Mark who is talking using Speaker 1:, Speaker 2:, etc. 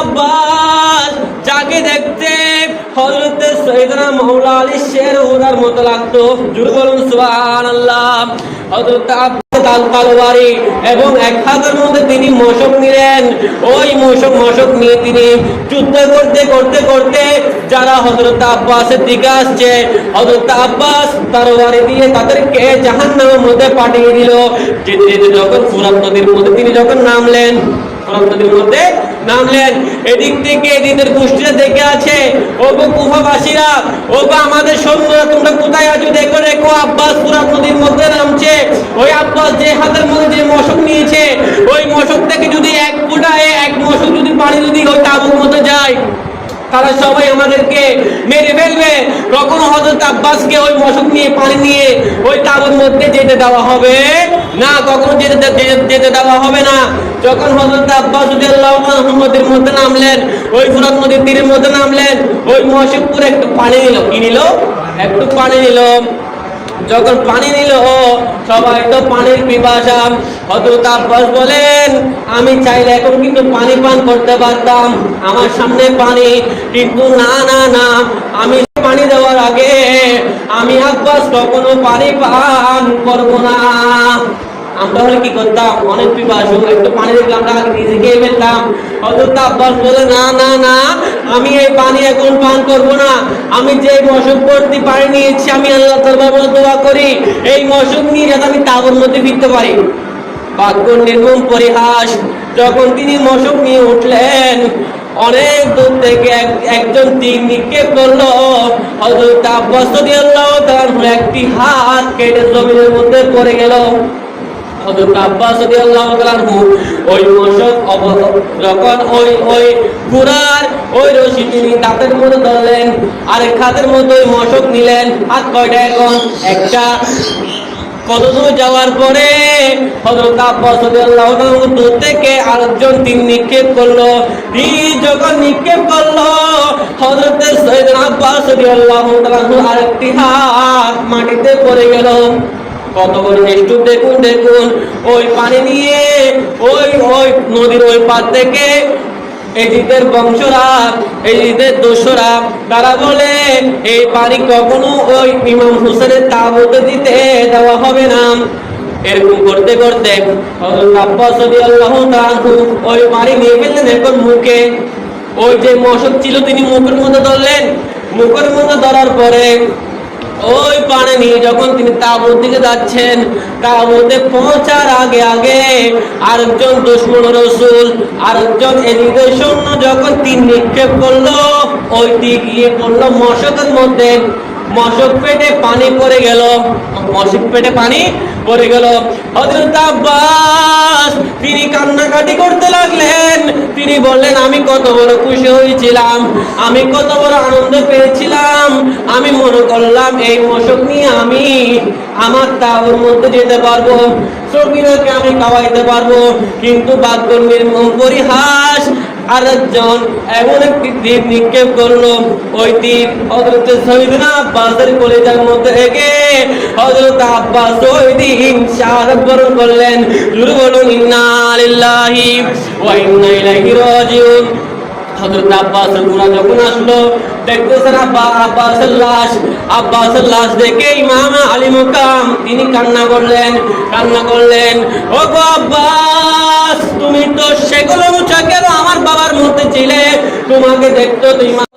Speaker 1: আব্বাস, যাকে দেখতে মাওলা আলী শের মতো লাগতো। বলুন আব্বাস তাল এবং এক হাতের মধ্যে তিনি মশক নিলেন। ওই মশক মশক নিয়ে তিনি যুদ্ধ করতে করতে করতে যারা হযরত আব্বাসের দিকে আসছে, হযরত আব্বাস তরবারি দিয়ে তাদেরকে জাহান্নামের মধ্যে পাঠিয়ে দিল। যেতে যেতে যখন ফুরাত নদীর মধ্যে তিনি যখন নামলেন ফুরাত নদীর মধ্যে নামলেন। এদিক থেকে এদিকের গোষ্ঠীরা দেখে আছে, ও গো কুফাবাসীরা, ও গো আমাদের সৈন্যরা, তোমরা কোথায় আছো? দেখো দেখো, আব্বাস ফুরাত নদীর মধ্যে নামছে। ওই আব্বাস যে হাতের মধ্যে যে মশক নিয়েছে, ওই মশক থেকে যদি এক ফুটায় এক মশক যদি পানি যদি ওই তাবুর মধ্যে যায়, তারা সবাই আমাদেরকে মেরে ফেলবে। কখনো হজরত আব্বাসকে ওই মশক নিয়ে, পানি নিয়ে ওই তাবুর মধ্যে যেতে দেওয়া হবে না, কখনো যেতে- যেতে দেওয়া হবে না। যখন হজরত আব্বাস নদীর মধ্যে নামলেন, ওই ফুরাত নদীর তীরের মধ্যে নামলেন, ওই মশক পুরো একটু পানি নিল। কি নিল? একটু পানি নিল। যখন পানি নিল সবাই তো পানির পিপাসা। হযরত আব্বাস বলেন, আমি চাইলে এখন কিন্তু পানি পান করতে পারতাম। আমার সামনে পানি। কিন্তু না না না, আমি পানি দেওয়ার আগে আমি আব্বাস কখনো পানি পান করব না। আমরা হলে কি করতাম? অনেক পিপাসু একটু পানি দেখলাম আমরা নিজে খেয়ে ফেলতাম। হযরত আব্বাস বলে, না না না, আমি এই পানি এখন পান করব না। আমি যে মশক করতে পানি নিয়েছি আমি আল্লাহ বলে দোয়া করি। এই মশক নিয়ে যাতে আমি তাবুর মধ্যে ফিরতে পারি। ভাগ্য নির্মম পরিহাস। যখন তিনি মশক নিয়ে উঠলেন, অনেক দূর থেকে একজন তীর নিক্ষেপ করল হযরত আব্বাস রাদিয়াল্লাহু তাআলা একটি হাত কেটে জমিনের মধ্যে পড়ে গেল। হযরত আব্বাস যাওয়ার পরে আব্বাস আরেকজন তিন নিক্ষেপ করল। যখন নিক্ষেপ করল, হযরত আব্বাস আরেকটি হাত মাটিতে পড়ে গেল। কত বড় নিষ্ঠুর দেখুন দেখুন। ওই পানি নিয়ে, ওই ওই নদীর ওই পার থেকে বংশরা দোসরা তারা বলে, এই পানি কখনো ওই ইমাম হোসেনের দিতে দেওয়া হবে না। এরকম করতে করতে ওই পানি নিয়ে ফেললেন এখন মুখে। ওই যে মশক ছিল, তিনি মুখের মধ্যে ধরলেন। মুখের মধ্যে ধরার পরে ওই পানি নিয়ে যখন তিনি তাবুর দিকে যাচ্ছেন, তাবুতে পৌঁছার আগে আগে আরেকজন দুশ্মন রসুল, আরেকজন এদিকে সৈন্য যখন তিন নিক্ষেপ করল, ওই দিক গিয়ে পড়ল মশকের মধ্যে। মশক পেটে পানি পড়ে গেল। মশক পেটে পানি পড়ে গেল। হযরত আব্বাস, তিনি কান্নাকাটি করতে লাগলেন। তিনি বললেন, আমি কত বড় খুশি হয়েছিলাম, আমি কত বড় আনন্দ পেয়েছিলাম, আমি মনে করলাম এই মশক নিয়ে আমি আমার তাবুর মধ্যে যেতে পারব সকিনাকে আমি খাওয়াইতে পারব, কিন্তু বাদকর্মীর পরিহাস আরেকজন এমন একটি তীর নিক্ষেপ করল, ওই হজরত সৈদনা আব্বাসের কলেজার মধ্যে রেখে হজরত আব্বাস শাহাদাত বরণ করলেন বলুন ইন্না লিল্লাহি ওয়া ইন্না ইলাইহি রাজিউন। হযরত আব্বাসের গুনাহ যখন আসলো লাশ লাশ দেখে ইমাম আলী মুকাম, তিনি কান্না করলেন কান্না করলেন ও গো আব্বাস, তুমি তো সেগুলো মুছা কেন? আমার বাবার মধ্যে ছিলে। তোমাকে দেখতো হযরতে